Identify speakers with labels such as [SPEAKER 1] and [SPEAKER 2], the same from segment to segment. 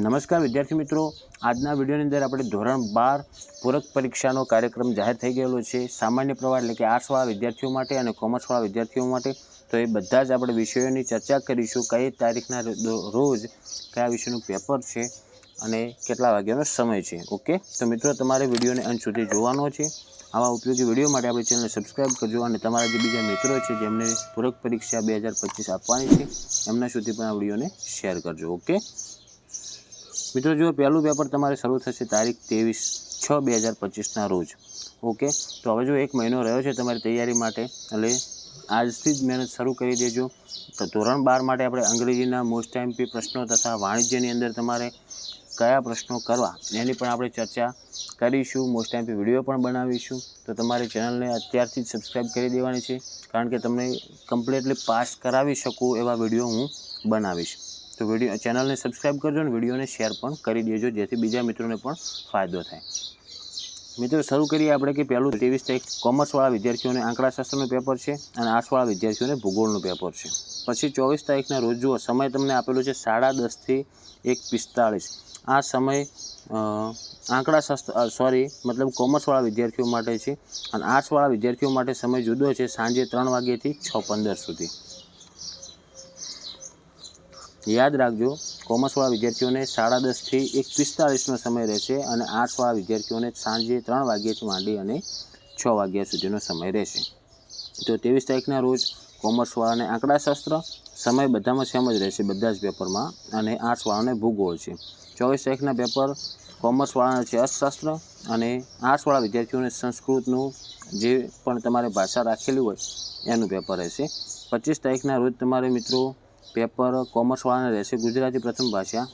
[SPEAKER 1] નમસ્કાર વિદ્યાર્થી મિત્રો. આજના વિડીયોની અંદર આપણે ધોરણ બાર પૂરક પરીક્ષાનો કાર્યક્રમ જાહેર થઈ ગયેલો છે. સામાન્ય પ્રવાહ એટલે કે આર્ટ્સવાળા વિદ્યાર્થીઓ માટે અને કોમર્સવાળા વિદ્યાર્થીઓ માટે. તો એ બધા જ આપણે વિષયોની ચર્ચા કરીશું. કઈ તારીખના રોજ કયા વિષયનું પેપર છે અને કેટલા વાગ્યાનો સમય છે. ઓકે? તો મિત્રો, તમારે વિડીયોને અંત સુધી જોવાનો છે. આવા ઉપયોગી વીડિયો માટે આપણી ચેનલને સબસ્ક્રાઈબ કરજો અને તમારા જે બીજા મિત્રો છે જેમને પૂરક પરીક્ષા બે હજાર પચીસ આપવાની છે, એમના સુધી પણ આ વિડીયોને શેર કરજો. ઓકે? મિત્રો, જો પહેલું પેપર તમારે શરૂ થશે તારીખ ત્રેવીસ છ બે હજાર પચીસના રોજ. ઓકે? તો હવે જો એક મહિનો રહ્યો છે તમારી તૈયારી માટે, એટલે આજથી જ મહેનત શરૂ કરી દેજો. તો ધોરણ બાર માટે આપણે અંગ્રેજીના મોસ્ટ એમપી પ્રશ્નો તથા વાણિજ્યની અંદર તમારે કયા પ્રશ્નો કરવા, એની પણ આપણે ચર્ચા કરીશું. મોસ્ટ એમપી વીડિયો પણ બનાવીશું. તો તમારી ચેનલને અત્યારથી જ સબસ્ક્રાઈબ કરી દેવાની છે, કારણ કે તમને કમ્પ્લીટલી પાસ કરાવી શકું એવા વીડિયો હું બનાવીશ. તો વીડિયો ચેનલને સબસ્ક્રાઈબ કરજો અને વિડીયોને શેર પણ કરી દેજો, જેથી બીજા મિત્રોને પણ ફાયદો થાય. મિત્રો, શરૂ કરીએ આપણે કે પહેલું ત્રેવીસ તારીખ, કોમર્સવાળા વિદ્યાર્થીઓને આંકડાશાસ્ત્રનું પેપર છે અને આર્ટ્સવાળા વિદ્યાર્થીઓને ભૂગોળનું પેપર છે. પછી ચોવીસ તારીખના રોજ જુઓ, સમય તમને આપેલો છે સાડા દસથી એક પિસ્તાળીસ. આ સમય આંકડાશાસ્ત્ર સોરી મતલબ કોમર્સવાળા વિદ્યાર્થીઓ માટે છે અને આર્ટ્સવાળા વિદ્યાર્થીઓ માટે સમય જુદો છે સાંજે ત્રણ વાગ્યાથી છ પંદર સુધી. યાદ રાખજો કોમર્સવાળા વિદ્યાર્થીઓને સાડા દસથી એક પિસ્તાળીસનો સમય રહેશે અને આર્ટ્સવાળા વિદ્યાર્થીઓને સાંજે ત્રણ વાગ્યાથી માંડી અને છ વાગ્યા સુધીનો સમય રહેશે. તો ત્રેવીસ તારીખના રોજ કોમર્સવાળાને આંકડાશાસ્ત્ર, સમય બધામાં સેમ જ રહેશે બધા જ પેપરમાં અને આર્ટ્સવાળાને ભૂગોળ છે. ચોવીસ તારીખના પેપર કોમર્સવાળાના છે અર્થશાસ્ત્ર અને આર્ટ્સવાળા વિદ્યાર્થીઓને સંસ્કૃતનું જે પણ તમારે ભાષા રાખેલી હોય એનું પેપર રહેશે. પચીસ તારીખના રોજ તમારે મિત્રો પેપર કોમર્સવાળાને રહેશે ગુજરાતી પ્રથમ ભાષા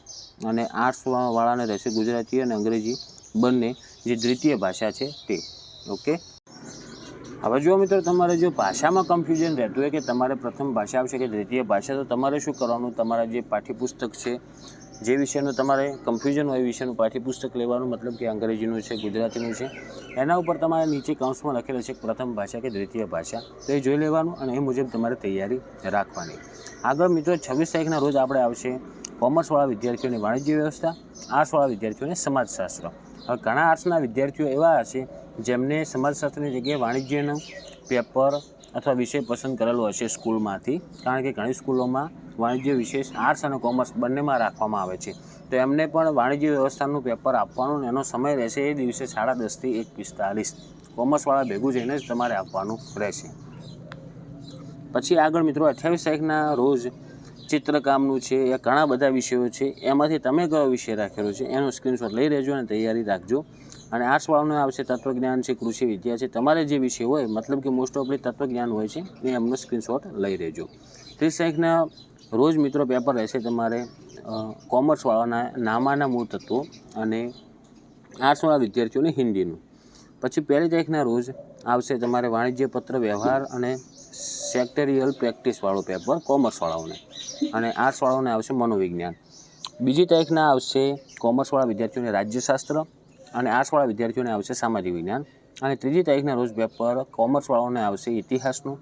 [SPEAKER 1] અને આર્ટ્સવાળાને રહેશે ગુજરાતી અને અંગ્રેજી. બંને જે દ્વિતીય ભાષા છે તે. ઓકે? હવે જો મિત્રો, તમારે જો ભાષામાં કન્ફ્યુઝન રહેતું હોય કે તમારે પ્રથમ ભાષા આવશે કે દ્વિતીય ભાષા, તો તમારે શું કરવાનું? તમારા જે પાઠ્યપુસ્તક છે જે વિષયનું તમારે કન્ફ્યુઝન હોય એ વિષયનું પાઠ્યપુસ્તક લેવાનું મતલબ કે અંગ્રેજીનું છે, ગુજરાતીનું છે, એના ઉપર તમારે નીચે કૌંસમાં લખેલું છે પ્રથમ ભાષા કે દ્વિતીય ભાષા. તો એ જોઈ લેવાનું અને એ મુજબ તમારે તૈયારી રાખવાની. આગળ મિત્રો, છવ્વીસ તારીખના રોજ આપણે આવશે કોમર્સવાળા વિદ્યાર્થીઓની વાણિજ્ય વ્યવસ્થા આર્ટ્સવાળા વિદ્યાર્થીઓને સમાજશાસ્ત્ર. હવે ઘણા આર્ટ્સના વિદ્યાર્થીઓ એવા હશે જેમને સમાજશાસ્ત્રની જગ્યાએ વાણિજ્યનું પેપર અથવા વિષય પસંદ કરેલો હશે સ્કૂલમાંથી. કારણ કે ઘણી સ્કૂલોમાં વાણિજ્ય વિશેષ આર્ટ્સ અને કોમર્સ બંનેમાં રાખવામાં આવે છે. તો એમને પણ વાણિજ્ય વ્યવસ્થાનું પેપર આપવાનું એનો સમય રહેશે એ દિવસે સાડા દસથી એક પિસ્તાલીસ. કોમર્સવાળા ભેગું જઈને જ તમારે આપવાનું રહેશે. પછી આગળ મિત્રો અઠ્યાવીસ તારીખના રોજ ચિત્રકામનું છે, એ ઘણા બધા વિષયો છે. એમાંથી તમે કયો વિષય રાખેલો છે, એનો સ્ક્રીનશોટ લઈ રહેજો અને તૈયારી રાખજો. અને આર્ટ્સવાળાનું આવશે તત્વજ્ઞાન છે, કૃષિ, વિદ્યા છે, તમારે જે વિષય હોય, મતલબ કે મોસ્ટ ઓફલી તત્વજ્ઞાન હોય છે, એ એમનો સ્ક્રીનશોટ લઈ રહેજો ત્રીસ તારીખના રોજ મિત્રો પેપર રહેશે તમારે કોમર્સવાળાના નામાના મૂળ તત્વો અને આર્ટ્સવાળા વિદ્યાર્થીઓને હિન્દીનું. પછી પહેલી તારીખના રોજ આવશે તમારે વાણિજ્ય પત્ર, વ્યવહાર અને સેક્ટરિયલ પ્રેક્ટિસવાળો પેપર કોમર્સવાળાઓને અને આર્ટ્સવાળાઓને આવશે મનોવિજ્ઞાન. બીજી તારીખના આવશે કોમર્સવાળા વિદ્યાર્થીઓને રાજ્યશાસ્ત્ર અને આર્ટ્સવાળા વિદ્યાર્થીઓને આવશે સામાજિક વિજ્ઞાન. અને ત્રીજી તારીખના રોજ પેપર કોમર્સવાળાઓને આવશે ઇતિહાસનું.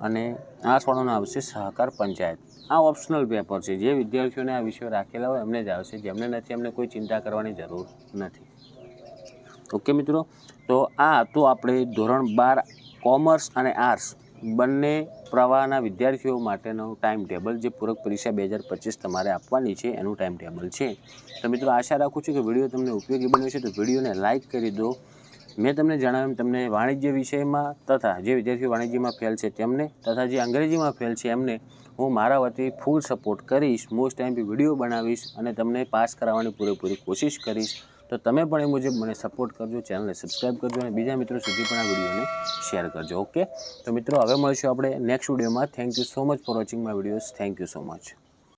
[SPEAKER 1] અને આર્ટ્સવાળાઓને આવશે સહકાર પંચાયત. આ ઓપ્શનલ પેપર છે. જે વિદ્યાર્થીઓને આ વિષયો રાખેલા હોય એમને જ આવશે. જેમને નથી, એમને કોઈ ચિંતા કરવાની જરૂર નથી. ઓકે મિત્રો, તો આ હતું આપણે ધોરણ બાર કોમર્સ અને આર્ટ્સ બંને પ્રવાહના વિદ્યાર્થીઓ માટેનો ટાઈમ ટેબલ જે પૂરક પરીક્ષા બે હજાર પચીસ તમારે આપવાની છે, એનું ટાઈમ ટેબલ છે. તો મિત્રો, આશા રાખું છું કે વીડિયો તમને ઉપયોગી બન્યો છે તો વિડીયોને લાઇક કરી દો. મેં તમને જણાવ્યું તમને વાણિજ્ય વિષયમાં તથા જે વિદ્યાર્થીઓ વાણિજ્યમાં ફેલ છે તેમને તથા જે અંગ્રેજીમાં ફેલ છે એમને હું મારા વતી ફૂલ સપોર્ટ કરીશ. મોસ્ટ ટાઈમ વીડિયો બનાવીશ અને તમને પાસ કરાવવાની પૂરેપૂરી કોશિશ કરીશ. તો તમે પણ એ મુજબ મને સપોર્ટ કરજો ચેનલને સબસ્ક્રાઈબ કરજો અને બીજા મિત્રો સુધી પણ આ વિડીયોને શેર કરજો ઓકે તો મિત્રો, હવે મળીશું આપણે નેક્સ્ટ વિડીયોમાં. Thank you so much for watching my videos thank you so much